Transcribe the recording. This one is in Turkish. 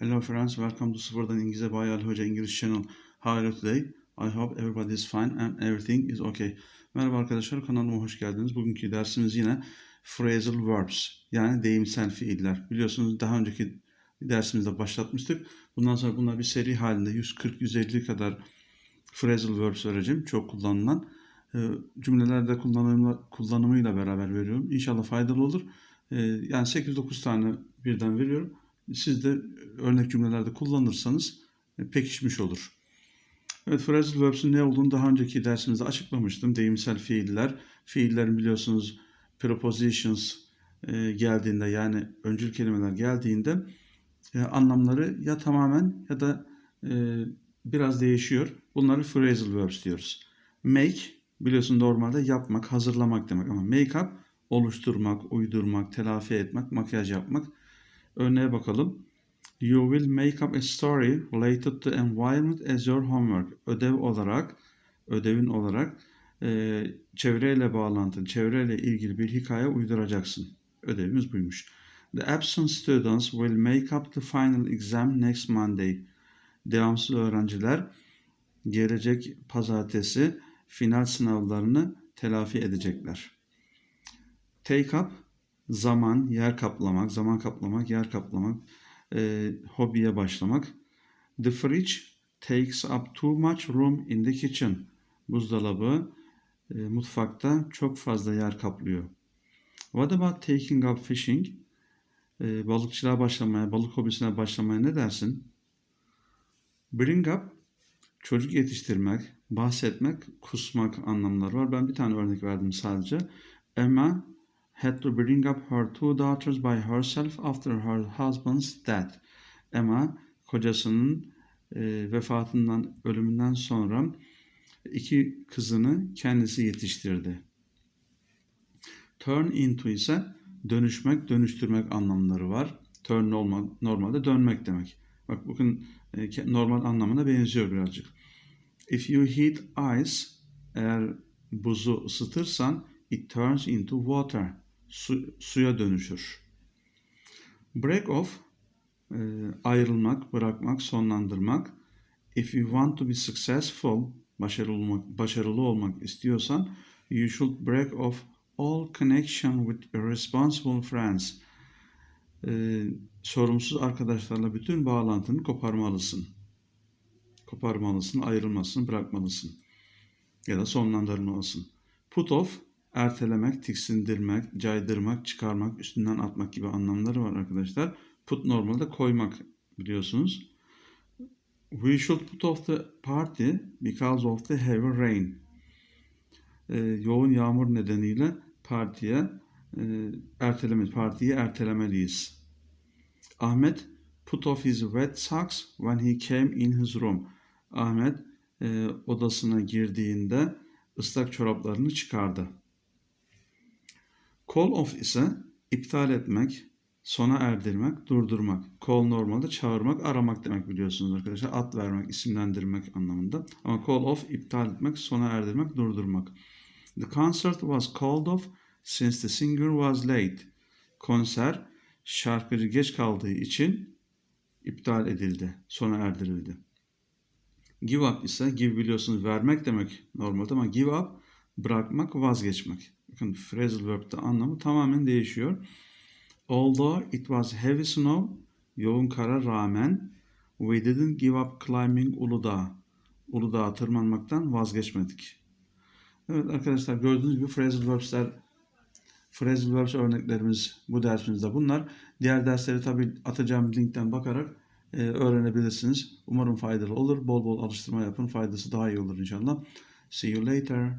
Hello friends, welcome to Sıfırdan İngilizce by Ali Hoca English Channel. How are you today? I hope everybody is fine and everything is okay. Merhaba arkadaşlar, kanalıma hoş geldiniz. Bugünkü dersimiz yine phrasal verbs yani deyimsel fiiller. Biliyorsunuz daha önceki dersimizde başlatmıştık. Bundan sonra bunlar bir seri halinde 140-150 kadar phrasal verbs vereceğim. Çok kullanılan e, cümlelerde kullanımla, kullanımıyla beraber veriyorum. İnşallah faydalı olur. E, yani 8-9 tane birden veriyorum. Siz de örnek cümlelerde kullanırsanız e, pekişmiş olur. Evet, phrasal verbs'ün ne olduğunu daha önceki dersimizde açıklamıştım. Deyimsel fiiller. Fiillerin biliyorsunuz prepositions e, geldiğinde yani öncül kelimeler geldiğinde e, anlamları ya tamamen ya da biraz değişiyor. Bunları phrasal verbs diyoruz. Make biliyorsun normalde yapmak, hazırlamak demek ama make up oluşturmak, uydurmak, telafi etmek, makyaj yapmak. Örneğe bakalım. You will make up a story related to environment as your homework. Ödev olarak, ödevin olarak e, çevreyle bağlantılı, çevreyle ilgili bir hikaye uyduracaksın. Ödevimiz buymuş. The absent students will make up the final exam next Monday. Devamsız öğrenciler gelecek pazartesi final sınavlarını telafi edecekler. Take up zaman, yer kaplamak, zaman kaplamak, yer kaplamak, e, hobiye başlamak. The fridge takes up too much room in the kitchen. Buzdolabı e, mutfakta çok fazla yer kaplıyor. What about taking up fishing? E, balıkçılığa başlamaya, balık hobisine başlamaya ne dersin? Bring up çocuk yetiştirmek, bahsetmek, kusmak anlamları var. Ben bir tane örnek verdim sadece. Emma had to bring up her two daughters by herself after her husband's death. Emma kocasının e, vefatından, ölümünden sonra iki kızını kendisi yetiştirdi. Turn into ise dönüşmek, dönüştürmek anlamları var. Turn normal, normalde dönmek demek. Bak bugün e, normal anlamına benziyor birazcık. If you heat ice, eğer buzu ısıtırsan it turns into water. Su, suya dönüşür. Break off, e, ayrılmak, bırakmak, sonlandırmak. If you want to be successful, başarılı olmak, başarılı olmak istiyorsan, you should break off all connection with irresponsible friends. E, sorumsuz arkadaşlarla bütün bağlantını koparmalısın. Koparmalısın, ayrılmasın, bırakmalısın. Ya da sonlandırmalısın. Put off, ertelemek, tiksindirmek, caydırmak, çıkarmak, üstünden atmak gibi anlamları var arkadaşlar. Put normalde koymak biliyorsunuz. We should put off the party because of the heavy rain. Ee, yoğun yağmur nedeniyle partiye e, erteleme, partiyi ertelemeliyiz. Ahmet put off his wet socks when he came in his room. Ahmet e, odasına girdiğinde ıslak çoraplarını çıkardı. Call off ise iptal etmek, sona erdirmek, durdurmak. Call normalde çağırmak, aramak demek biliyorsunuz arkadaşlar. Ad vermek, isimlendirmek anlamında. Ama call off iptal etmek, sona erdirmek, durdurmak. The concert was called off since the singer was late. Konser şarkıcı geç kaldığı için iptal edildi, sona erdirildi. Give up ise give biliyorsunuz vermek demek normalde ama give up bırakmak, vazgeçmek. Bakın phrasal verb'de anlamı tamamen değişiyor. Although it was heavy snow, yoğun kara rağmen we didn't give up climbing Uludağ. Uludağ'a tırmanmaktan vazgeçmedik. Evet arkadaşlar gördüğünüz gibi phrasal verbs'ler phrasal verbs örneklerimiz bu dersimizde bunlar. Diğer dersleri tabi atacağım linkten bakarak e, öğrenebilirsiniz. Umarım faydalı olur. Bol bol alıştırma yapın. Faydası daha iyi olur inşallah. See you later.